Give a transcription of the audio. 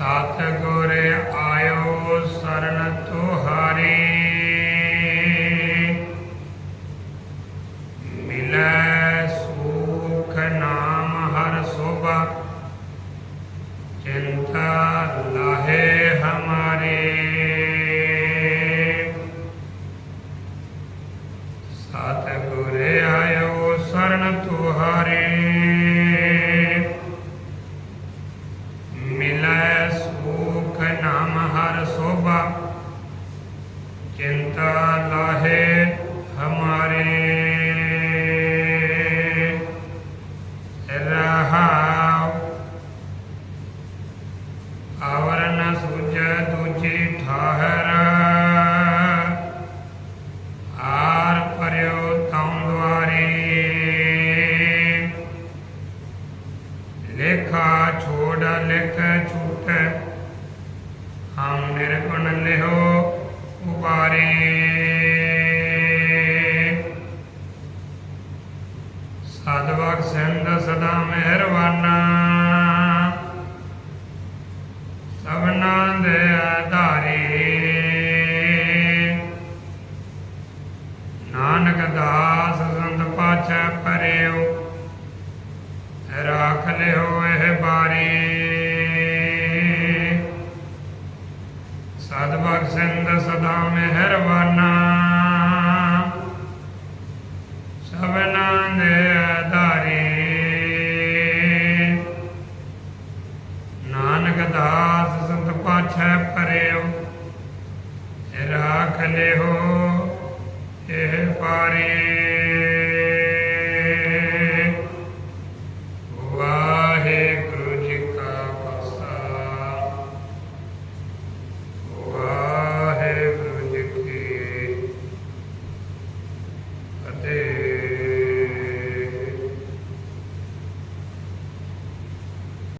ਸਤਿਗੁਰ ਆਇਓ ਸਰਨ ਤੁਹਾਰੀ ਮਿਲੈ ਸੁਖ ਨਾਮ ਹਰ ਸੋਭਾ ਚਿੰਤਾ ਲਾਹੇ ਹਮਾਰੇ ਸਤ ਆਇਓ ਸਰਨ ਤੁਹਾਰੀ ਆਵਰਨ ਸੁਜ ਦੂਜੀ ਠਾਹਰ। ਆਰ ਪਰਿਓ ਤਉ ਦੁਆਰੇ। ਲੇਖਾ ਛੋੜ ਲਿਖ ਛੂਟ। ਹਮ ਨਿਰਗੁਣ ਲਿਹੋ ਉਬਾਰੇ ਸਤਵਕ ਸਿੰਧ ਸਦਾ ਮਿਹਰਬਾਨਾ। ਸਭਨਾ ਦੇ ਆਧਾਰੇ। ਨਾਨਕ ਦਾਸ ਸੰਤ ਪਾਛੈ ਪਰਿਓ, ਰਾਖ ਲਿਓ ਇਹ ਬਾਰੀ। ਸਤਿ ਸਿੰਧ ਸਦਾ ਮਿਹਰਬਾਨਾ। ਸਭਨਾ ਦੇ ਆਧਾਰੇ। ਨਾਨਕ ਦਾਸ ਸਾਹਿਬ ਕਰਿਓ ਰਾਖ ਲਿਓ ਇਹ ਪਾਰੇ। ਵਾਹਿਗੁਰੂ ਜੀ ਕਾ ਖਾਲਸਾ ਵਾਹਿਗੁਰੂ ਜੀ ਕੀ ਫਤਿਹ।